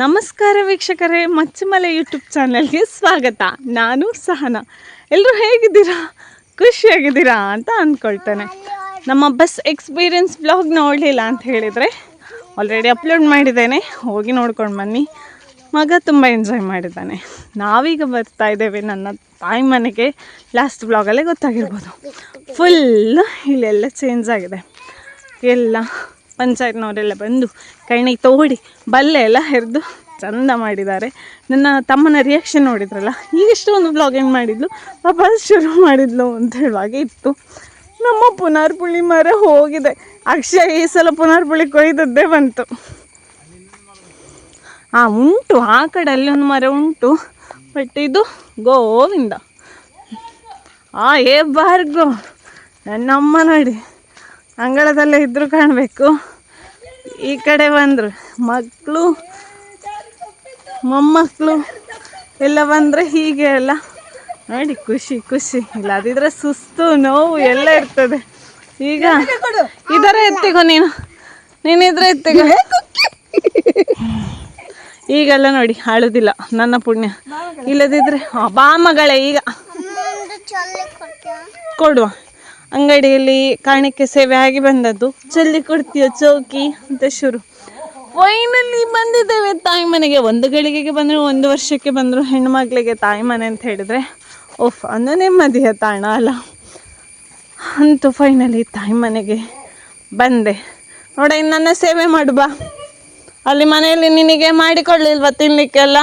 ನಮಸ್ಕಾರ ವೀಕ್ಷಕರೇ, ಮಚ್ಚಮಲೆ ಯೂಟ್ಯೂಬ್ ಚಾನಲ್ಗೆ ಸ್ವಾಗತ. ನಾನು ಸಹನ. ಎಲ್ಲರೂ ಹೇಗಿದ್ದೀರಾ? ಖುಷಿಯಾಗಿದ್ದೀರಾ ಅಂತ ಅಂದ್ಕೊಳ್ತೇನೆ ನಮ್ಮ ಬಸ್ ಎಕ್ಸ್ಪೀರಿಯನ್ಸ್ ಬ್ಲಾಗ್ ನೋಡಲಿಲ್ಲ ಅಂತ ಹೇಳಿದರೆ ಆಲ್ರೆಡಿ ಅಪ್ಲೋಡ್ ಮಾಡಿದ್ದೇನೆ. ಹೋಗಿ ನೋಡ್ಕೊಂಡು ಬನ್ನಿ. ಮಗ ತುಂಬ ಎಂಜಾಯ್ ಮಾಡಿದ್ದಾನೆ. ನಾವೀಗ ಬರ್ತಾ ಇದ್ದೇವೆ ನನ್ನ ತಾಯಿ ಮನೆಗೆ. ಲಾಸ್ಟ್ ಬ್ಲಾಗಲ್ಲೇ ಗೊತ್ತಾಗಿರ್ಬೋದು. ಫುಲ್ ಇಲ್ಲೆಲ್ಲ ಚೇಂಜ್ ಆಗಿದೆ. ಎಲ್ಲ ಪಂಚಾಯತ್ನವರೆಲ್ಲ ಬಂದು ಕೈಣಿ ತೋಡಿ ಬಲ್ಲೆ ಎಲ್ಲ ಹೆರೆದು ಚಂದ ಮಾಡಿದ್ದಾರೆ. ನನ್ನ ತಮ್ಮನ ರಿಯಾಕ್ಷನ್ ನೋಡಿದ್ರಲ್ಲ ಈಗಷ್ಟು ಒಂದು ಬ್ಲಾಗಿಂಗ್ ಮಾಡಿದ್ಲು, ಪಾಪ ಶುರು ಮಾಡಿದ್ಲು ಅಂತ ಹೇಳುವಾಗೆ ಇತ್ತು. ನಮ್ಮ ಪುನರ್ಪುಳಿ ಮರ ಹೋಗಿದೆ. ಅಕ್ಷಯ ಈ ಸಲ ಪುನರ್ಪುಳಿ ಕೊಯ್ದದ್ದೇ ಬಂತು. ಆ ಉಂಟು, ಆ ಕಡೆ ಅಲ್ಲಿ ಒಂದು ಮರ ಉಂಟು. ಬಟ್ ಇದು ಗೋವಿಂದ. ಆ ಏ ಬಾರ್ಗೋ ನನ್ನ ಅಮ್ಮ ನೋಡಿ ಅಂಗಳದಲ್ಲೇ ಇದ್ದರೂ ಕಾಣಬೇಕು. ಈ ಕಡೆ ಬಂದರು. ಮಕ್ಕಳು ಮೊಮ್ಮಕ್ಕಳು ಎಲ್ಲ ಬಂದರೆ ಹೀಗೆ ಎಲ್ಲ ನೋಡಿ ಖುಷಿ ಖುಷಿ. ಇಲ್ಲ ಅದಿದ್ರೆ ಸುಸ್ತು ನೋವು ಎಲ್ಲ ಇರ್ತದೆ. ಈಗ ಇದರ ಎತ್ತಿಗೋ ನೀನು. ನೀನಿದ್ರೆ ಎತ್ತಿಗೋ. ಈಗೆಲ್ಲ ನೋಡಿ ಅಳುದಿಲ್ಲ ನನ್ನ ಪುಣ್ಯ. ಇಲ್ಲದಿದ್ರೆ ಬಾಮಗಳೇ ಬಾ ಮಗಳೇ ಈಗ ಕೊಡುವ. ಅಂಗಡಿಯಲ್ಲಿ ಕಾಣಿಕೆ ಸೇವೆ ಆಗಿ ಬಂದದ್ದು. ಚಲ್ಲಿ ಕೊಡ್ತೀಯ, ಚೌಕಿ ಅಂತ ಶುರು. ಫೈನಲಿ ಬಂದಿದ್ದೇವೆ. ತಾಯಿ ಮನೆಗೆ ಒಂದು ಗಳಿಗೆಗೆ ಬಂದರು, ಒಂದು ವರ್ಷಕ್ಕೆ ಬಂದರು ಹೆಣ್ಮಕ್ಳಿಗೆ ತಾಯಿ ಮನೆ ಅಂತ ಹೇಳಿದರೆ ಓಫ್ ಅನ್ನೋ ನೆಮ್ಮದಿಯ ತಾಣ ಅಲ್ಲ. ಅಂತೂ ಫೈನಲಿ ತಾಯಿ ಮನೆಗೆ ಬಂದೆ. ನೋಡ, ಇನ್ನು ನನ್ನ ಸೇವೆ ಮಾಡು ಬಾ. ಅಲ್ಲಿ ಮನೆಯಲ್ಲಿ ನಿನಗೆ ಮಾಡಿಕೊಳ್ಳಿಲ್ವಾ ತಿನ್ಲಿಕ್ಕೆಲ್ಲ?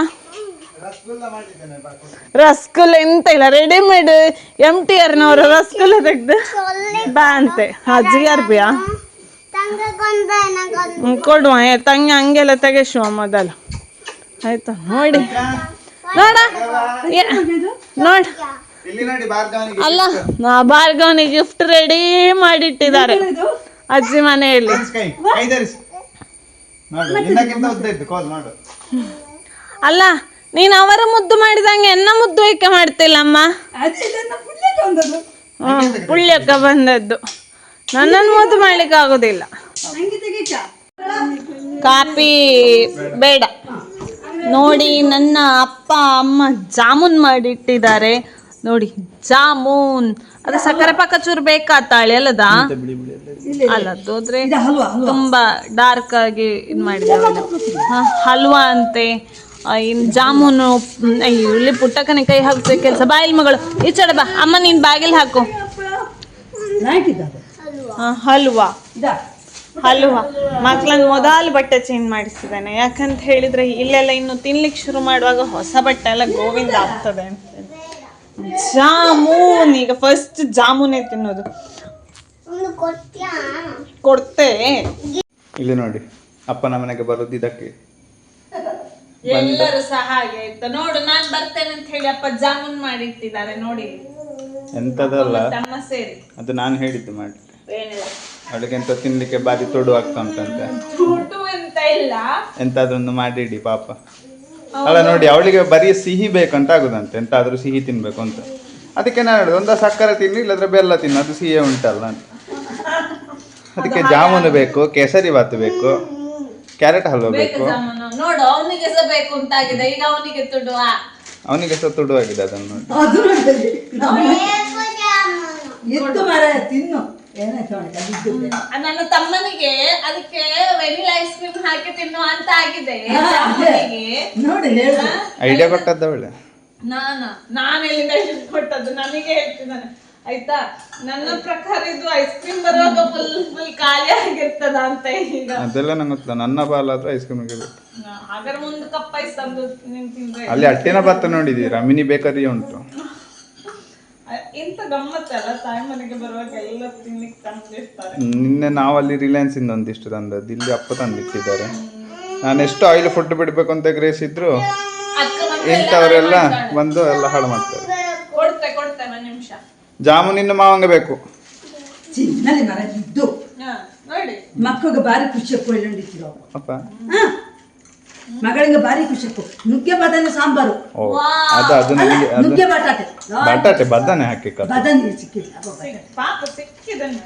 ರಸಗುಲ್ಲ ಎಂತ ಇಲ್ಲ ರೆಡಿಮೇಡ್ ಎಂ ಟಿ ಆರ್ನವರು ರಸಗುಲ್ಲ ತೆಗ್ದು ಬಾ ಅಂತೆ. ಅಜ್ಜಿ ಅರ್ಬಿಯಾ ಕೊಡುವ ಏ ತಂಗಿ ಹಂಗೆಲ್ಲ ತೆಗೆಸುವ ಮೊದಲು. ಆಯ್ತಾ ನೋಡಿ. ನೋಡ. ನೋಡ. ಅಲ್ಲ ನಾ ಭಾರ್ಗವನಿಗೆ ಗಿಫ್ಟ್ ರೆಡಿ ಮಾಡಿಟ್ಟಿದ್ದಾರೆ. ಅಜ್ಜಿ ಮನೆಯಲ್ಲಿ. ಅಲ್ಲ ನೀನು ಅವರ ಮುದ್ದು ಮಾಡಿದಂಗೆ ಎನ್ನ ಮುದ್ದು ಏಕೆ ಮಾಡ್ತಿಲ್ಲಮ್ಮ? ಪುಳ್ಯಕ್ಕ ಬಂದದ್ದು. ನನ್ನನ್ನು ಮುದ್ದು ಮಾಡ್ಲಿಕ್ಕೆ ಆಗೋದಿಲ್ಲ. ಕಾಪಿ ಬೇಡ. ನೋಡಿ ನನ್ನ ಅಪ್ಪ ಅಮ್ಮ ಜಾಮೂನ್ ಮಾಡಿಟ್ಟಿದ್ದಾರೆ. ನೋಡಿ ಜಾಮೂನ್. ಅದು ಸಕ್ಕರೆ ಪಾಕ ಚೂರು ಬೇಕಾ ತಾಳಿ ಅಲ್ಲದ? ಅಲ್ಲದ್ದು ಹೋದ್ರೆ ತುಂಬಾ ಡಾರ್ಕ್ ಆಗಿ ಇದು ಮಾಡಿದ ಹಲ್ವಾ ಅಂತೆ. ಆ, ಇನ್ ಜಾಮೂನು ಇಲ್ಲಿ ಪುಟ್ಟಕ್ಕನೆ ಕೈ ಹಾಕ್ತೇ ಕೆಲಸ. ಬಾಯಿಲ್ ಮಗಳು ಈಚಡೆ ಬಾ. ಅಮ್ಮ ನೀನ್ ಬಾಗಿಲ್ ಹಾಕು. ಹಲ್ವಾ. ಹಲ್ವಾ. ಮಕ್ಳನ್ನ ಮೊದಲು ಬಟ್ಟೆ ಚೇಂಜ್ ಮಾಡಿಸಿದ್ದಾನೆ. ಯಾಕಂತ ಹೇಳಿದ್ರೆ ಇಲ್ಲೆಲ್ಲ ಇನ್ನು ತಿನ್ಲಿಕ್ಕೆ ಶುರು ಮಾಡುವಾಗ ಹೊಸ ಬಟ್ಟೆ ಎಲ್ಲ ಗೋವಿಂದ ಆಗ್ತದೆ ಅಂತ. ಜಾಮೂನ್ ಈಗ ಫಸ್ಟ್ ಜಾಮೂನೇ ತಿನ್ನೋದು. ಕೊಡ್ತೇ. ಇಲ್ಲಿ ನೋಡಿ ಅಪ್ಪನ ಮನೆಗೆ ಬರೋದು ಇದಕ್ಕೆ. ಎಲ್ಲರೂ ಸಹ ಹಾಗೆ ಆಯ್ತು. ನೋಡು ನಾನ್ ಬರ್ತೇನೆ ಅಂತ ಹೇಳಿ ಅಪ್ಪ ಜಾಮೂನ್ ಮಾಡಿಟ್ಟಿದ್ದಾರೆ ನೋಡಿ. ಎಂತದಲ್ಲ? ತಮ್ಮ ಸೇರಿ. ಅದು ನಾನು ಹೇಳಿದ್ದು ಮಾಡಿ ಏನಿಲ್ಲ. ಅವಳಿಗೆ ಎಂತ ತಿನ್ಲಿಕ್ಕೆ ಬಾರಿ ತೊಡು ಆಗ್ತಾ ಉಂಟಂತೆ ಅಂತ ಇಲ್ಲ. ಎಂತಾದ್ರೊಂದು ಮಾಡಿಡಿ ಪಾಪ. ಅಲ್ಲ ನೋಡಿ ಅವಳಿಗೆ ಬರೀ ಸಿಹಿ ಬೇಕಂತ ಆಗುದಂತೆ ಎಂತಾದ್ರೂ ಸಿಹಿ ತಿನ್ಬೇಕು ಅಂತ. ಅದಕ್ಕೆ ನಾನು ಹೇಳುದು ಒಂದ ಸಕ್ಕರೆ ತಿನ್ನು ಇಲ್ಲದ್ರೆ ಬೆಲ್ಲ ತಿನ್ನು ಅದು ಸಿಹಿ ಉಂಟಲ್ಲ ಅಂತ. ಅದಕ್ಕೆ ಜಾಮೂನು ಬೇಕು ಕೇಸರಿ ಬಾತ್ ಬೇಕು. ಕ್ಯಾರೆಟ್ ಹಲ್ವಾ ಬೇಕು. ನೋಡು ಅವನಿಗೆ ಸಹ ಬೇಕು ಅಂತ ಆಗಿದೆ ಈಗ ಅವನಿಗೆ ತುಡುವ. ಅವನಿಗೆ ಸಹ ತುಡು ಆಗಿದೆ ಅದನ್ನು ನೋಡಿ. ಎತ್ತು ಮರ ತಿನ್ನು. ನನ್ನ ತಮ್ಮನಿಗೆ ಅದಕ್ಕೆ ವೆನಿಲಾ ಐಸ್ ಕ್ರೀಮ್ ಹಾಕಿ ತಿನ್ನು ಅಂತ ಆಗಿದೆ. ಅದೇ. ನೋಡಿ ಐಡಿಯಾ ಕೊಟ್ಟದ್ದ ಒಳ್ಳೆ ನಾನ? ನಾನು ಎಲ್ಲಿಂದ ಕೊಟ್ಟದ್ದು? ನನಗೆ ಹೇಳ್ತಿದ್ದಾನೆ. ಆಯ್ತಾ? ನನ್ನ ಪ್ರಕಾರ ಇದು ಐಸ್ ಕ್ರೀಮ್ ಬರುವಾಗ ಫುಲ್ ಫುಲ್ ಖಾಲಿ ಆಗಿರ್ತದ ಅಂತ ಈಗ. ಅದೆಲ್ಲ ನಂಗೆ ಗೊತ್ತಿಲ್ಲ. ನನ್ನ ಆದ್ರೆ ಐಸ್ ಕ್ರೀಮ್ ಆಗಿದೆ ಹಾಗಾದ್ರೆ ಒಂದು ಕಪ್ ಐಸ್ ತಂದು ನೀನ್ ತಿಂದ್ರೆ ಅಲ್ಲಿ ಅಟ್ಟಿನ ಬತ್ತ ನೋಡಿದ್ದೀರಾ ಮಿನಿ ಬೇಕರಿ ಉಂಟು. ಇಂಥ ಗಮ್ಮತ್ತಲ್ಲ ತಾಯಿ ಮನೆಗೆ ಬರುವಾಗ ಎಲ್ಲ ತಿನ್ಲಿಕ್ಕೆ ತಂದಿರ್ತಾರೆ ನಿನ್ನೆ ನಾವಲ್ಲಿ ಅಲ್ಲಿ ರಿಲಯನ್ಸ್ ಇಂದ ಒಂದಿಷ್ಟು ತಂದದ್ದು. ಇಲ್ಲಿ ಅಪ್ಪ ತಂದಿಟ್ಟಿದ್ದಾರೆ. ನಾನು ಎಷ್ಟು ಆಯಿಲ್ ಫುಡ್ ಬಿಡಬೇಕು ಅಂತ ಗ್ರೇಸ್ ಇದ್ರು ಇಂಥವರೆಲ್ಲ ಬಂದು ಎಲ್ಲ ಹಾಳು ಮಾಡ್ತಾರೆ ಕೊಡ್ತೆ ಕೊಡ್ತೆ ಒಂದು ನಿಮಿಷ ಜಾಮೂನಿನ ಮಾವಂಗ ಬೇಕು. ಚಿನ್ನಲಿ ಮರ ಇದ್ದು. ನೋಡಿ. ಮಕ್ಕಳಿಗೆ ಭಾರಿ ಖುಷಿ ಕೊಳ್ಳಿರೋ ಅಪ್ಪ. ಮಗಳಿಗೆ ಭಾರಿ ಖುಷಿ ನುಗ್ಗೆ ಬದನೆ ಸಾಂಬಾರು. ಓ ಅದು ಅದು ನನಗೆ ಅದು ನುಗ್ಗೆ ಬಟಾಟೆ. ಬಟಾಟೆ ಬದನೆ ಹಾಕಿಕ್ಕ ಬದನೆ ಸಿಕ್ಕಿಲ್ಲ ಪಾಪ ಸಿಕ್ಕಿದನ್ನು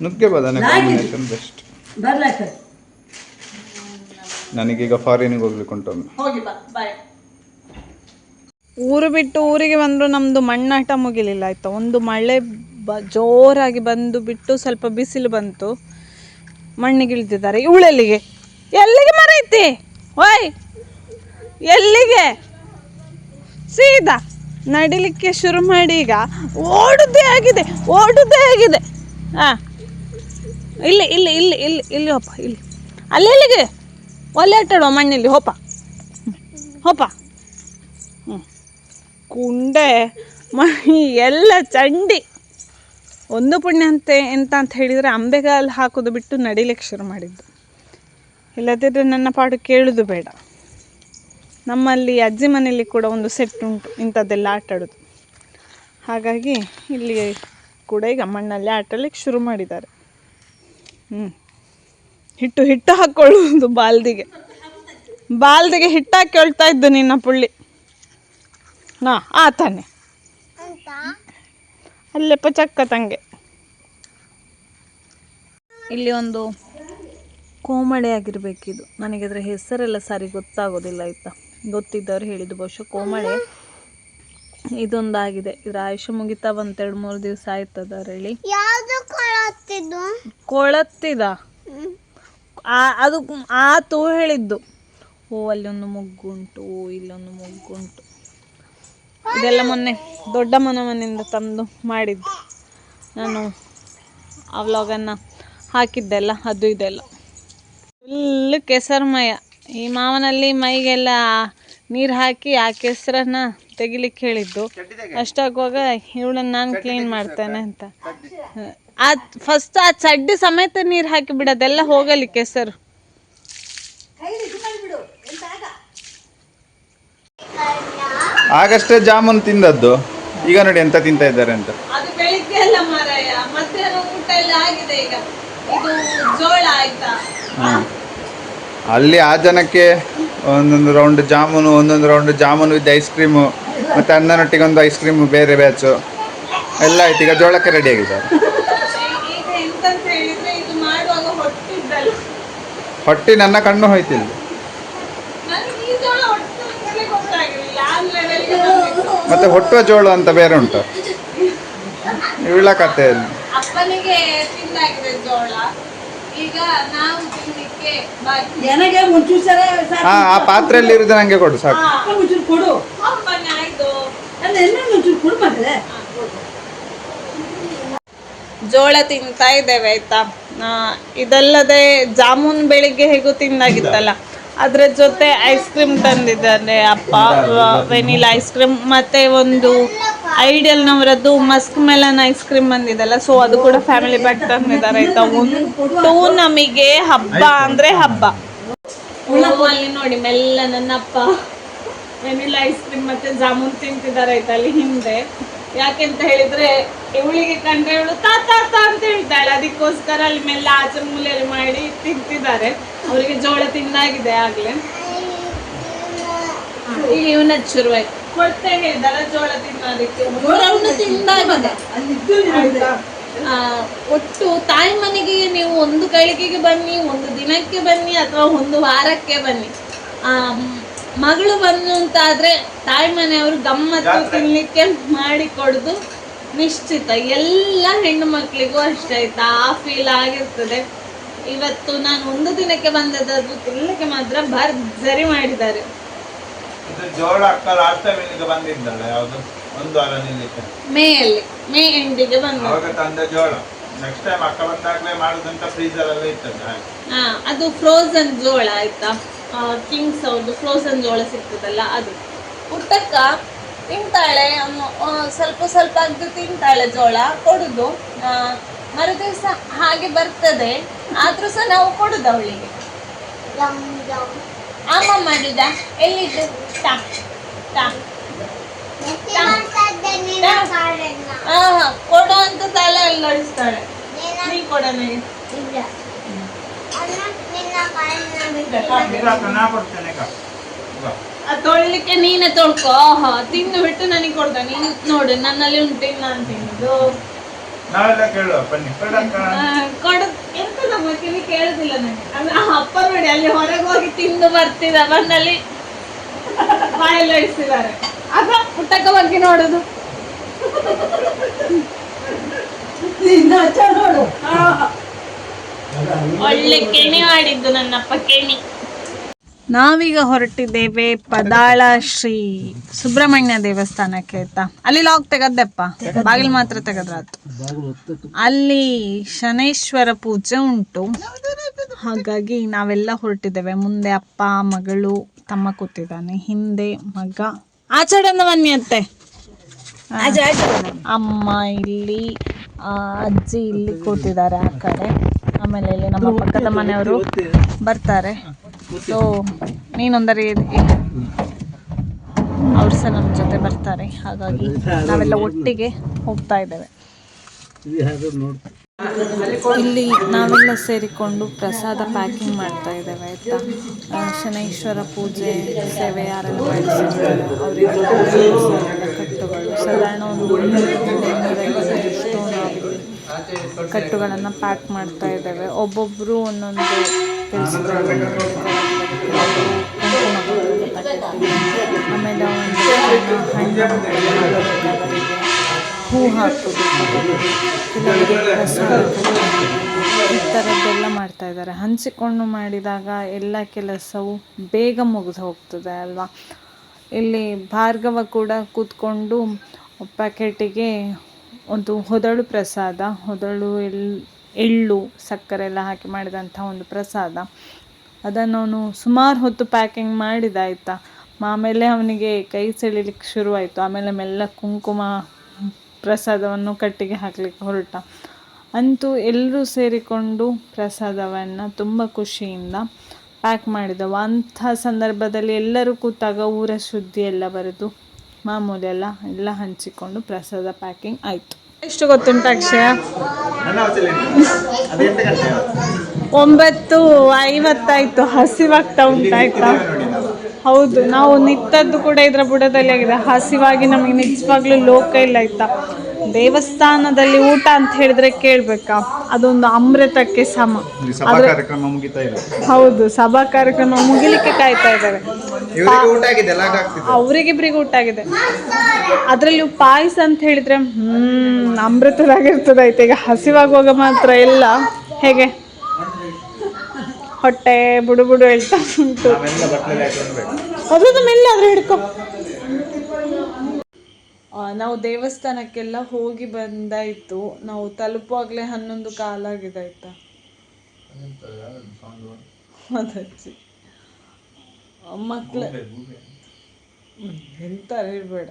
ನುಗ್ಗೆ ಬದನೆ ಕಾಂಬಿನೇಷನ್ ಬೆಸ್ಟ್ ಬರ್ಲಾಕ ನನಗೀಗ ಫಾರಿನಿಗೆ ಹೋಗ್ಲಿಕ್ಕೆ ಉಂಟು ಹೋಗಿ ಬಾ ಬಾಯ್. ಊರು ಬಿಟ್ಟು ಊರಿಗೆ ಬಂದರೂ ನಮ್ಮದು ಮಣ್ಣಾಟ ಮುಗಿಲಿಲ್ಲ, ಆಯಿತಾ? ಒಂದು ಮಳೆ ಬ, ಜೋರಾಗಿ ಬಂದು ಬಿಟ್ಟು ಸ್ವಲ್ಪ ಬಿಸಿಲು ಬಂತು. ಮಣ್ಣಿಗೆ ಇಳಿದಿದ್ದಾರೆ. ಇವಳೆಲ್ಲಿಗೆ? ಎಲ್ಲಿಗೆ ಮರೈತಿ ಓಯ್! ಎಲ್ಲಿಗೆ? ಸೀದಾ? ನಡಿಲಿಕ್ಕೆ ಶುರು ಮಾಡಿ ಈಗ. ಓಡುದೇ ಆಗಿದೆ ಓಡುದೇ ಆಗಿದೆ. ಹಾಂ ಇಲ್ಲಿ ಇಲ್ಲಿ ಇಲ್ಲಿ ಇಲ್ಲಿ ಇಲ್ಲಿ ಹೋಪ ಇಲ್ಲಿ. ಅಲ್ಲೆಲ್ಲಿಗೆ? ಒಲೆ ಆಟಾಡುವ ಮಣ್ಣಲ್ಲಿ ಹೋಪ ಹೋಪ ಕುಂಡೆ ಮಣಿ ಎಲ್ಲ ಚಂಡಿ. ಒಂದು ಪುಣ್ಯ ಅಂತೆ, ಎಂತ ಅಂತ ಹೇಳಿದರೆ ಅಂಬೆಗಾಲು ಹಾಕೋದು ಬಿಟ್ಟು ನಡಿಲಿಕ್ಕೆ ಶುರು ಮಾಡಿದ್ದು. ಇಲ್ಲದಿದ್ದರೆ ನನ್ನ ಪಾಡು ಕೇಳೋದು ಬೇಡ. ನಮ್ಮಲ್ಲಿ ಅಜ್ಜಿ ಮನೆಯಲ್ಲಿ ಕೂಡ ಒಂದು ಸೆಟ್ ಉಂಟು, ಇಂಥದ್ದೆಲ್ಲ ಆಟಾಡೋದು ಹಾಗಾಗಿ ಇಲ್ಲಿ ಕೂಡ ಈಗ ಮಣ್ಣಲ್ಲಿ ಆಟಲಿಕ್ಕೆ ಶುರು ಮಾಡಿದ್ದಾರೆ. ಹ್ಞೂ ಹಿಟ್ಟು ಹಿಟ್ಟು ಹಾಕ್ಕೊಳ್ಳೋದು ಬಾಲ್ದಿಗೆ. ಬಾಲ್ದಿಗೆ ಹಿಟ್ಟು ಹಾಕಿ ಹೇಳ್ತಾ ಇದ್ದು ನಿನ್ನ ಪುಳ್ಳಿ. ನಾ ಆ ತಾನೆ. ಅಲ್ಲೆಪ್ಪ ಚಕ್ಕ ತಂಗೆ. ಇಲ್ಲಿ ಒಂದು ಕೋಮಳೆ ಆಗಿರ್ಬೇಕಿದು. ನನಗೆ ಅದರ ಹೆಸರೆಲ್ಲ ಸರಿ ಗೊತ್ತಾಗೋದಿಲ್ಲ ಆಯ್ತಾ. ಗೊತ್ತಿದ್ದವ್ರು ಹೇಳಿದ್ದು ಬಹುಶಃ ಕೋಮಳೆ ಇದೊಂದಾಗಿದೆ. ಇದ್ರ ಆಯುಷ್ಯ ಮುಗಿತಾ ಬಂತು ಎರಡು ಮೂರು ದಿವಸ ಆಯ್ತದ ಹೇಳಿ ಯಾವ್ದು ಕೊಳತ್ತಿದ್ದು? ಕೊಳತ್ತಿದ? ಆ ಅದು ಆತು ಹೇಳಿದ್ದು. ಓ ಅಲ್ಲೊಂದು ಮುಗ್ಗುಂಟು ಓ ಇಲ್ಲೊಂದು ಮುಗ್ಗುಂಟು. ಇದೆಲ್ಲ ಮೊನ್ನೆ ದೊಡ್ಡಮ್ಮನ ಮನೆಯಿಂದ ತಂದು ಮಾಡಿದ್ದು. ನಾನು ಆ ವ್ಲಾಗನ್ನು ಹಾಕಿದ್ದೆಲ್ಲ, ಅದು ಇದೆಲ್ಲ. ಫುಲ್ಲು ಕೆಸರುಮಯ. ಈ ಮಾವನಲ್ಲಿ ಮೈಗೆಲ್ಲ ನೀರು ಹಾಕಿ ಆ ಕೆಸರನ್ನ ತೆಗಿಲಿಕ್ಕೆ ಹೇಳಿದ್ದು. ಅಷ್ಟಾಗುವಾಗ ಇವಳನ್ನ ನಾನು ಕ್ಲೀನ್ ಮಾಡ್ತೇನೆ ಅಂತ. ಆ ಫಸ್ಟ್ ಆ ಚಡ್ಡಿ ಸಮೇತ ನೀರು ಹಾಕಿ ಬಿಡೋದೆಲ್ಲ ಹೋಗಲಿ ಕೆಸರು. ಆಗಷ್ಟೇ ಜಾಮೂನ್ ತಿಂದದ್ದು. ಈಗ ನೋಡಿ ಎಂತ ತಿಂತ ಇದ್ದಾರೆ ಅಂತ. ಅದು ಬೆಳಿಗ್ಗೆ ಅಲ್ಲ ಮಾರಾಯ ಮಧ್ಯಾಹ್ನ ಊಟ ಎಲ್ಲ ಆಗಿದೆ ಈಗ. ಇದು ಜೋಳ ಆಯ್ತಾ? ಅಲ್ಲಿ ಆ ಜನಕ್ಕೆ ಒಂದೊಂದು ರೌಂಡ್ ಜಾಮೂನು ಒಂದೊಂದು round jamun with ice cream ಮತ್ತೆ ಅನ್ನನೊಟ್ಟಿಗೆ ಒಂದು ಐಸ್ ಕ್ರೀಮ್ ಬೇರೆ ಬ್ಯಾಚು ಎಲ್ಲ ಆಯ್ತು ಈಗ ಜೋಳಕ್ಕೆ ರೆಡಿ ಆಗಿದ್ದಾರೆ. ಹೊಟ್ಟಿ ನನ್ನ ಕಣ್ಣು ಹೋಯ್ತಿಲ್ಲ ನನಗೆ ಈ ಜೋಳ ಹೊಟ್ಟು ಅಂತಲೇ ಗೊತ್ತಾಗಿಲ್ಲ ಯಾವ ಲೆವೆಲ್ಗೆ ಬಂದಿತ್ತು ಮತ್ತೆ ಹೊಟ್ಟುವ ಜೋಳ ಅಂತ ಬೇರೆ ಉಂಟು. ಇವಳ ಕತೆ ಅಪ್ಪನಿಗೆ ತಿಂದಾಗಿದೆ ಜೋಳ. ಈಗ ನಾವು ತಿನ್ಲಿಕ್ಕೆ ನನಗೆ ಮುಂಚೂರು ಸರ ಹಾ ಆ ಪಾತ್ರೆಯಲ್ಲಿ ಇರುದು ನಂಗೆ ಕೊಡು ಸಾಕು. ಮುಂಚೂರು ಕೊಡು. ಅಪ್ಪನೇ ಆಯ್ತು. ಅಲ್ಲ ಎಣ್ಣೆ ಮುಂಚೂರು ಕೊಡು ಮತ್ತೆ ಜೋಳ ತಿಂತಾ ಇದ್ದೇವೆ ಆಯ್ತಾ? ಇದಲ್ಲದೆ ಜಾಮೂನ್ ಬೆಳಿಗ್ಗೆ ಹೇಗೂ ತಿಂದಾಗಿತ್ತಲ್ಲ? ಅದ್ರ ಜೊತೆ ಐಸ್ ಕ್ರೀಮ್ ತಂದಿದ್ದಾರೆ ಅಪ್ಪ ವೆನಿಲಾ ಐಸ್ ಕ್ರೀಮ್ ಮತ್ತೆ ಒಂದು ಐಡಿಯಲ್ ನವರದ್ದು ಮಸ್ಕ್ ಮೆಲನ್ ಐಸ್ ಕ್ರೀಮ್ ಬಂದಿದೆಲ್ಲ ಸೊ ಅದು ಕೂಡ ಫ್ಯಾಮಿಲಿ ಪ್ಯಾಕ್ ತಂದಿದ್ದಾರೆ ಆಯ್ತಾ? ಒಂದು ನಮಗೆ ಹಬ್ಬ ಅಂದ್ರೆ ಹಬ್ಬ. ಅಲ್ಲಿ ನೋಡಿ ಮೆಲ್ಲ ನನ್ನಪ್ಪ ವೆನಿಲಾ ಐಸ್ ಕ್ರೀಮ್ ಮತ್ತೆ ಜಾಮೂನ್ ತಿಂತಿದ್ದಾರೆ ಆಯ್ತಾ ಅಲ್ಲಿ ಹಿಂದೆ. ಯಾಕೆಂತ ಹೇಳಿದ್ರೆ ಇವಳಿಗೆ ಕಂಡ್ರೆ ಇವಳು ತಾತ ಅಂತ ಹೇಳ್ತಾಳೆ. ಅದಕ್ಕೋಸ್ಕರ ಅಲ್ಲಿ ಮೆಲ್ಲ ಆಚೆ ಮೂಲೆಯಲ್ಲಿ ಮಾಡಿ ತಿಂತಿದ್ದಾರೆ. ಅವರಿಗೆ ಜೋಳ ತಿಂದಾಗಿದೆ ಆಗ್ಲೇ. ಈಗ ಇವನ ಶುರುವಾಯ್ತು. ಕೊಡ್ತೆ ಹೇಳಿದಾರ ಜೋಳ ತಿನ್ನೋದಕ್ಕೆ. ಒಟ್ಟು ತಾಯಿ ಮನೆಗೆ ನೀವು ಒಂದು ಗಳಿಗೆಗೆ ಬನ್ನಿ ಒಂದು ದಿನಕ್ಕೆ ಬನ್ನಿ ಅಥವಾ ಒಂದು ವಾರಕ್ಕೆ ಬನ್ನಿ. ಆ ಮಗಳು ಬಂದು ಅಂತಾದ್ರೆ ತಾಯಿ ಮನೆಯವರು ಗಮ್ಮತ್ತು ತಿನ್ಲಿಕ್ಕೆ ಮಾಡಿ ಕೊಡುದು ನಿಶ್ಚಿತ. ಎಲ್ಲ ಹೆಣ್ಣು ಮಕ್ಕಳಿಗೂ ಅಷ್ಟೇ ಆಯ್ತಾ. ಆ ಫೀಲ್ ಆಗಿರ್ತದೆ. ಇವತ್ತು ನಾನು ಒಂದು ದಿನಕ್ಕೆ ಬಂದದ್ದು ತಿನ್ಲಿಕ್ಕೆ ಮಾತ್ರ ಭರ್ಜರಿ ಮಾಡಿದ್ದಾರೆ. ಜೋಳ ಅಕ್ಕ ಲಾಸ್ಟ್ ಟೈಮ್ ಬಂದಿದ್ದಲ್ಲ ಯಾವುದು? ಒಂದು ವಾರ ನಿಲ್ಲಿಕ್ಕೆ. ಮೇಯಲ್ಲಿ ಮೇ ಎಂಡಿಗೆ ಬಂದ ಅವಾಗ ತಂದ ಜೋಳ. ನೆಕ್ಸ್ಟ್ ಟೈಮ್ ಅಕ್ಕ ಬಂದಾಗಲೇ ಮಾಡುದಂತ ಫ್ರೀಸರ್ ಎಲ್ಲ ಇರ್ತದೆ ಹಾ ಅದು ಫ್ರೋಸನ್ ಜೋಳ ಆಯ್ತಾ? ಕಿಂಗ್ಸ್ ಅವ್ರದ್ದು ಫ್ರೋಸನ್ ಜೋಳ ಸಿಗ್ತದಲ್ಲ ಅದು. ಊಟಕ್ಕ ತಿಂತಾಳೆ ಸ್ವಲ್ಪ ಸ್ವಲ್ಪ ಅದು ತಿಂತಾಳೆ ಜೋಳ ಕೊಡುದು. ಆ, ಮರುದಿವ್ಸ ಹಾಗೆ ಬರ್ತದೆ ಆದ್ರೂ ಸಹ ನಾವು ಕೊಡುದು ಅವಳಿಗೆ. ಅಮ್ಮ ಮಾಡಿದ ಎಲ್ಲಿದ್ದು? ಸಾಲ ಹಾ ಹಾ ಅಂತ ತಲೆ ಅಲ್ಲಿ ನಡೆಸ್ತಾಳೆ ನೀ ಕೊಡ ನನಗೆ ತೊಳ್ಲಿಕ್ಕೆ ನೀನೆ ತೊಳ್ಕೊ. ತಿಂದು ಬಿಟ್ಟು ನನಗೆ ಕೊಡ್ದ. ನೀನು ನೋಡು ನನ್ನಲ್ಲಿ ಉಂಟು ನಾನು ಅಂತ ನಾವೆಲ್ಲ ಕೇಳುವ ಬನ್ನಿ ಕೊಡಕ್ಕ ಕೊಡ ಎಂತದಮ್ಮ ಕಿವಿ ಕೇಳುದಿಲ್ಲ ನನಗೆ ಅಪ್ಪ ನೋಡಿ ಅಲ್ಲಿ ಹೊರಗೆ ಹೋಗಿ ತಿಂದು ಬರ್ತಿದ ಬಂದಲ್ಲಿ ಬಾಯಲ್ಲಿ ಇಡಿಸಿದ್ದಾರೆ ಅದ ಪುಟ್ಟಕ್ಕ ಬಗ್ಗೆ ನೋಡುದು ನೋಡು. ಒಳ್ಳೆ ಕೆಣಿ ಮಾಡಿದ್ದು ನನ್ನಪ್ಪ ಕೆಣಿ. ನಾವೀಗ ಹೊರಟಿದ್ದೇವೆ ಪದಾಳ ಶ್ರೀ ಸುಬ್ರಹ್ಮಣ್ಯ ದೇವಸ್ಥಾನಕ್ಕೆ ಆಯ್ತಾ? ಅಲ್ಲಿ ಲಾಕ್ ತೆಗದ್ದೆಪ್ಪ? ಬಾಗಿಲು ಮಾತ್ರ ತೆಗದ್ರಾತು ಅಲ್ಲಿ ಶನೈಶ್ವರ ಪೂಜೆ ಉಂಟು. ಹಾಗಾಗಿ ನಾವೆಲ್ಲ ಹೊರಟಿದ್ದೇವೆ. ಮುಂದೆ ಅಪ್ಪ ಮಗಳು ತಮ್ಮ ಕೂತಿದ್ದಾನೆ. ಹಿಂದೆ ಮಗ. ಆಚರಣೆ ಬನ್ನಿ ಅತ್ತೆ. ಅಮ್ಮ ಇಲ್ಲಿ ಅಜ್ಜಿ ಇಲ್ಲಿ ಕೂತಿದ್ದಾರೆ ಆ ಕಡೆ. ಆಮೇಲೆ ಇಲ್ಲಿ ನಮ್ಮ ಪಕ್ಕದ ಮನೆಯವರು ಬರ್ತಾರೆ. ಸೊ ನೀನೊಂದರೆ ಅವ್ರು ಸಹ ನಮ್ಮ ಜೊತೆ ಬರ್ತಾರೆ. ಹಾಗಾಗಿ ನಾವೆಲ್ಲ ಒಟ್ಟಿಗೆ ಹೋಗ್ತಾ ಇದ್ದೇವೆ. ಇಲ್ಲಿ ನಾವೆಲ್ಲ ಸೇರಿಕೊಂಡು ಪ್ರಸಾದ ಪ್ಯಾಕಿಂಗ್ ಮಾಡ್ತಾ ಇದ್ದೇವೆ ಆಯ್ತಾ? ಶನೈಶ್ವರ ಪೂಜೆ ಸೇವೆ ಯಾರೆಲ್ಲ ಅವರಿಗೆ ಕಟ್ಟುಗಳು ಸಾಧಾರಣ ಒಂದು ನೂರೈವತ್ತರಷ್ಟು ನಾವಿಲ್ಲಿ ಕಟ್ಟುಗಳನ್ನು ಪ್ಯಾಕ್ ಮಾಡ್ತಾ ಇದ್ದಾವೆ. ಒಬ್ಬೊಬ್ಬರು ಒಂದೊಂದು ಆಮೇಲೆ ಒಂದು ಹೂ ಹಾಕೋದು. ಈ ಥರದ್ದೆಲ್ಲ ಮಾಡ್ತಾ ಇದ್ದಾರೆ. ಹಂಚಿಕೊಂಡು ಮಾಡಿದಾಗ ಎಲ್ಲ ಕೆಲಸವು ಬೇಗ ಮುಗಿದು ಹೋಗ್ತದೆ ಅಲ್ವಾ? ಇಲ್ಲಿ ಭಾರ್ಗವ ಕೂಡ ಕೂತ್ಕೊಂಡು ಪ್ಯಾಕೆಟಿಗೆ ಒಂದು ಹೊದಳು ಪ್ರಸಾದ, ಹೊದಳು ಎಳ್, ಎಳ್ಳು, ಸಕ್ಕರೆ ಎಲ್ಲ ಹಾಕಿ ಮಾಡಿದಂಥ ಒಂದು ಪ್ರಸಾದ. ಅದನ್ನು ಅವನು ಸುಮಾರು ಹೊತ್ತು ಪ್ಯಾಕಿಂಗ್ ಮಾಡಿದಾಯ್ತಾ? ಆಮೇಲೆ ಅವನಿಗೆ ಕೈ ಸೆಳಿಲಿಕ್ಕೆ ಶುರುವಾಯಿತು. ಆಮೇಲೆ ಮೆಲ್ಲ ಕುಂಕುಮ ಪ್ರಸಾದವನ್ನು ಕಟ್ಟಿಗೆ ಹಾಕಲಿಕ್ಕೆ ಹೊರಟ. ಅಂತೂ ಎಲ್ಲರೂ ಸೇರಿಕೊಂಡು ಪ್ರಸಾದವನ್ನು ತುಂಬ ಖುಷಿಯಿಂದ ಪ್ಯಾಕ್ ಮಾಡಿದವು. ಅಂಥ ಸಂದರ್ಭದಲ್ಲಿ ಎಲ್ಲರೂ ಕೂತಾಗ ಊರ ಶುದ್ಧಿ ಎಲ್ಲ ಬರೆದು ಮಾಮೂಲಿ ಎಲ್ಲ ಎಲ್ಲ ಹಂಚಿಕೊಂಡು ಪ್ರಸಾದ ಪ್ಯಾಕಿಂಗ್ ಆಯಿತು. ಎಷ್ಟು ಗೊತ್ತುಂಟು ಅಕ್ಷಯ? ಒಂಬತ್ತು ಐವತ್ತಾಯ್ತು ಹಸಿವಾಗ್ತಾ ಉಂಟಾಯ್ತಾ? ಹೌದು ನಾವು ನಿತ್ತದ್ದು ಕೂಡ ಇದರ ಬುಡದಲ್ಲಿ ಆಗಿದೆ. ಹಸಿವಾಗಿ ನಮಗೆ ನಿಜವಾಗ್ಲೂ ಲೋಕ ಇಲ್ಲ ಆಯ್ತಾ ದೇವಸ್ಥಾನದಲ್ಲಿ ಊಟ ಅಂತ ಹೇಳಿದ್ರೆ ಕೇಳ್ಬೇಕಾ? ಅದೊಂದು ಅಮೃತಕ್ಕೆ ಸಮ. ಹೌದು ಸಭಾ ಕಾರ್ಯಕ್ರಮ ಮುಗಿಲಿಕ್ಕೆ ಕಾಯ್ತಾ ಇದ್ದಾರೆ. ಇವರಿಗೆ ಊಟ ಆಗಿದೆ ಅದ್ರಲ್ಲಿ ಆಗ್ತಿದೆ. ಅವರಿಗಿಬ್ರಿಗೆ ಊಟ ಆಗಿದೆ. ಅದರಲ್ಲಿಯೂ ಪಾಯಸ ಅಂತ ಹೇಳಿದ್ರೆ ಹ್ಮ್ ಅಮೃತದಾಗಿರ್ತದೆ ಆಯ್ತು. ಈಗ ಹಸಿವಾಗುವಾಗ ಮಾತ್ರ ಎಲ್ಲ ಹೇಗೆ? ಹೊಟ್ಟೆ ಬುಡು ಬುಡು ಹೇಳ್ತಾ ಉಂಟು. ಅದ್ರದ್ದು ಮೆಲ್ಲ ಆದ್ರೆ ಹಿಡ್ಕೊ. ಆ, ನಾವು ದೇವಸ್ಥಾನಕ್ಕೆಲ್ಲ ಹೋಗಿ ಬಂದಾಯ್ತು. ನಾವು ತಲುಪುವಾಗ್ಲೇ ಹನ್ನೊಂದು ಕಾಲಾಗಿದೆ ಆಯ್ತಾ? ಅದಚ್ಚಿ ಮಕ್ಳು. ಎಂತ ಹೇಳ್ಬೇಡ.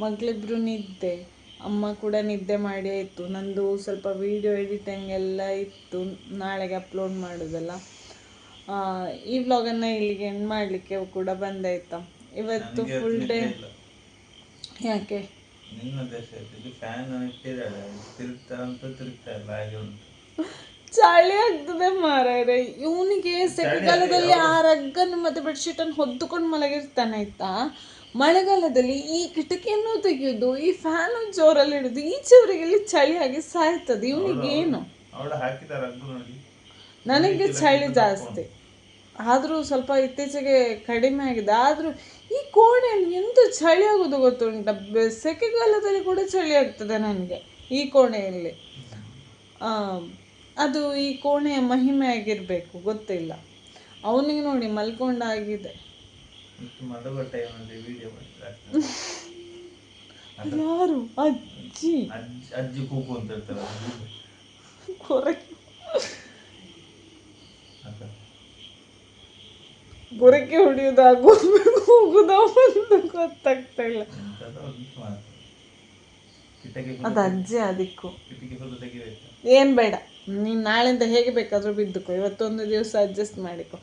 ಮಕ್ಳಿಬ್ರು ನಿದ್ದೆ. ಅಮ್ಮ ಕೂಡ ನಿದ್ದೆ ಮಾಡಿ ಆಯಿತು. ನಂದು ಸ್ವಲ್ಪ ವಿಡಿಯೋ ಎಡಿಟಿಂಗ್ ಎಲ್ಲ ಇತ್ತು. ನಾಳೆಗೆ ಅಪ್ಲೋಡ್ ಮಾಡೋದಲ್ಲ. ಆ, ಈ ವ್ಲಾಗನ್ನು ಇಲ್ಲಿಗೆ ಎಂಡ್ ಮಾಡಲಿಕ್ಕೆ ಕೂಡ ಬಂದಾಯ್ತಾ? ಇವತ್ತು ಫುಲ್ ಡೇ ಯಾಕೆ? ಫ್ಯಾನ್ ತಿರುಗ್ತಾ ಅಂತ ತಿರುಗ್ತಾ ಇಲ್ಲ. ಹಾಗೆ ಉಂಟು. ಚಳಿ ಆಗ್ತದೆ ಮಾರೇ ಇವನಿಗೆ ಸೆಕೆಗಾಲದಲ್ಲಿ ಆ ರಗ್ಗನ್ನು ಮತ್ತೆ ಬೆಡ್ಶೀಟನ್ನು ಹೊದ್ದುಕೊಂಡು ಮಲಗಿರ್ತಾನೆ ಆಯ್ತಾ? ಮಳೆಗಾಲದಲ್ಲಿ ಈ ಕಿಟಕಿಯನ್ನು ತೆಗೆಯೋದು ಈ ಫ್ಯಾನ್ ಜೋರಲ್ಲಿ ಇಡೋದು ಈಚೆವರೆಗೆಲ್ಲಿ ಚಳಿ ಆಗಿ ಸಾಯ್ತದೆ. ಇವನಿಗೆ ಏನು? ನನಗೆ ಚಳಿ ಜಾಸ್ತಿ. ಆದರೂ ಸ್ವಲ್ಪ ಇತ್ತೀಚೆಗೆ ಕಡಿಮೆ ಆಗಿದೆ. ಆದರೂ ಈ ಕೋಣೆಯಲ್ಲಿ ಎಂತ ಚಳಿ ಆಗೋದು ಗೊತ್ತುಂಟ? ಸೆಕೆಗಾಲದಲ್ಲಿ ಕೂಡ ಚಳಿ ಆಗ್ತದೆ ನನಗೆ ಈ ಕೋಣೆಯಲ್ಲಿ. ಆ, ಅದು ಈ ಕೋಣೆಯ ಮಹಿಮೆ ಆಗಿರಬೇಕು ಗೊತ್ತಿಲ್ಲ. ಅವನಿಗೆ ನೋಡಿ ಮಲ್ಕೊಂಡಾಗಿದೆ. ಯಾರು? ಅಜ್ಜಿ. ಅಜ್ಜಿ ಕೂಗು ಅಂತ ಗೊರಕೆ ಹೊಡಿಯೋದು ಆಗೋಗ್ಬೇಕು ಹೋಗುದಾ ಅಂತ ಗೊತ್ತಾಗ್ತಾ ಇಲ್ಲ. ಅದು ಅಜ್ಜಿ ಅದಕ್ಕೂ. ಏನು ಬೇಡ. ನೀನು ನಾಳೆಯಿಂದ ಹೇಗೆ ಬೇಕಾದರೂ ಬಿದ್ದುಕೊ ಇವತ್ತೊಂದು ದಿವಸ ಅಡ್ಜಸ್ಟ್ ಮಾಡಿಕೊ.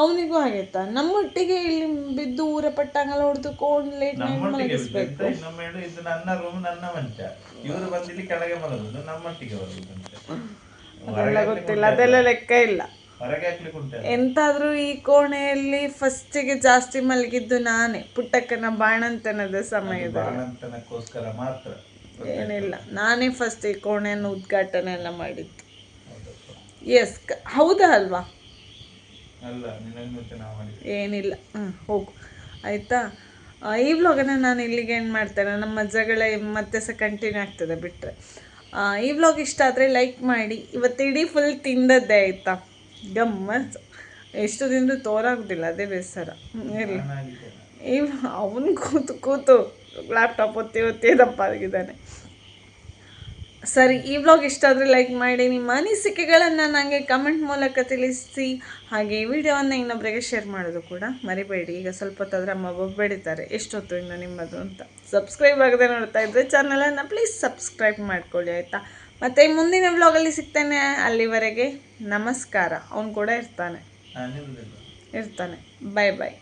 ಅವನಿಗೂ ಹಾಗೈತಾ? ನಮ್ಮೊಟ್ಟಿಗೆ ಇಲ್ಲಿ ಬಿದ್ದು ಊರ ಪಟ್ಟಂಗೆಲ್ಲ ಹೊಡೆದುಕೊಂಡು ಲೇಟ್ ನೈಟ್ ಮಲಗಿಸ್ಬೇಕು. ಇನ್ನೊಮ್ಮೆ ಇದು ನನ್ನ ರೂಮ್ ನನ್ನ ಮಂಚ. ಇವರು ಕೆಳಗೆ ಮಲಗುದು ನಮ್ಮೊಟ್ಟಿಗೆ ಬರುದು ಅದೆಲ್ಲ ಗೊತ್ತಿಲ್ಲ ಅದೆಲ್ಲ ಲೆಕ್ಕ ಇಲ್ಲ. ಎಂತಾದ್ರೂ ಈ ಕೋಣೆಯಲ್ಲಿ ಫಸ್ಟಿಗೆ ಜಾಸ್ತಿ ಮಲಗಿದ್ದು ನಾನೇ ಪುಟ್ಟಕ್ಕನ ಬಾಣಂತನದ ಸಮಯದ ಬಾಣಂತನಕ್ಕೋಸ್ಕರ ಮಾತ್ರ. ಏನಿಲ್ಲ ನಾನೇ ಫಸ್ಟ್ ಈ ಕೋಣೆಯನ್ನು ಉದ್ಘಾಟನೆ ಎಲ್ಲ ಮಾಡಿದ್ದು. ಎಸ್ ಹೌದಾ ಅಲ್ವಾ? ಏನಿಲ್ಲ ಹ್ಞೂ ಹೋಗು. ಆಯ್ತಾ? ಈ ವ್ಲಾಗನ್ನು ನಾನು ಇಲ್ಲಿಗೆ ಏನು ಮಾಡ್ತೇನೆ. ನಮ್ಮ ಮಜಗಳ ಮತ್ತೆ ಸಹ ಕಂಟಿನ್ಯೂ ಆಗ್ತದೆ ಬಿಟ್ಟರೆ ಈ ವ್ಲಾಗ್ ಇಷ್ಟ ಆದರೆ ಲೈಕ್ ಮಾಡಿ. ಇವತ್ತು ಇಡೀ ಫುಲ್ ತಿಂದದ್ದೇ ಆಯ್ತಾ? ಗಮ್ಮತ್. ಎಷ್ಟು ತಿಂದು ತೋರಾಗೋದಿಲ್ಲ ಅದೇ ಬೇಸರ. ಇಲ್ಲ ಈ ಅವನು ಕೂತು ಕೂತು ಲ್ಯಾಪ್ಟಾಪ್ ಒತ್ತಿ ಒತ್ತಿ ದಪ್ಪ ಆಗಿದ್ದಾನೆ. ಸರಿ ಈ ವ್ಲಾಗ್ ಇಷ್ಟ ಆದರೆ ಲೈಕ್ ಮಾಡಿ ನಿಮ್ಮ ಅನಿಸಿಕೆಗಳನ್ನು ನನಗೆ ಕಮೆಂಟ್ ಮೂಲಕ ತಿಳಿಸಿ. ಹಾಗೆ ಈ ವಿಡಿಯೋವನ್ನು ಇನ್ನೊಬ್ಬರಿಗೆ ಶೇರ್ ಮಾಡೋದು ಕೂಡ ಮರಿಬೇಡಿ. ಈಗ ಸ್ವಲ್ಪ ಹೊತ್ತಾದ್ರೆ ಅಮ್ಮ ಬೊಬ್ಬೆಡಿತಾರೆ ಎಷ್ಟೊತ್ತು ಇನ್ನು ನಿಮ್ಮದು ಅಂತ. ಸಬ್ಸ್ಕ್ರೈಬ್ ಆಗದೆ ನೋಡ್ತಾ ಇದ್ದರೆ ಚಾನಲನ್ನು ಪ್ಲೀಸ್ ಸಬ್ಸ್ಕ್ರೈಬ್ ಮಾಡ್ಕೊಳ್ಳಿ ಆಯಿತಾ? ಮತ್ತು ಮುಂದಿನ ವ್ಲಾಗಲ್ಲಿ ಸಿಗ್ತೇನೆ. ಅಲ್ಲಿವರೆಗೆ ನಮಸ್ಕಾರ. ಅವನು ಕೂಡ ಇರ್ತಾನೆ. ಇರ್ತಾನೆ. ಬಾಯ್ ಬಾಯ್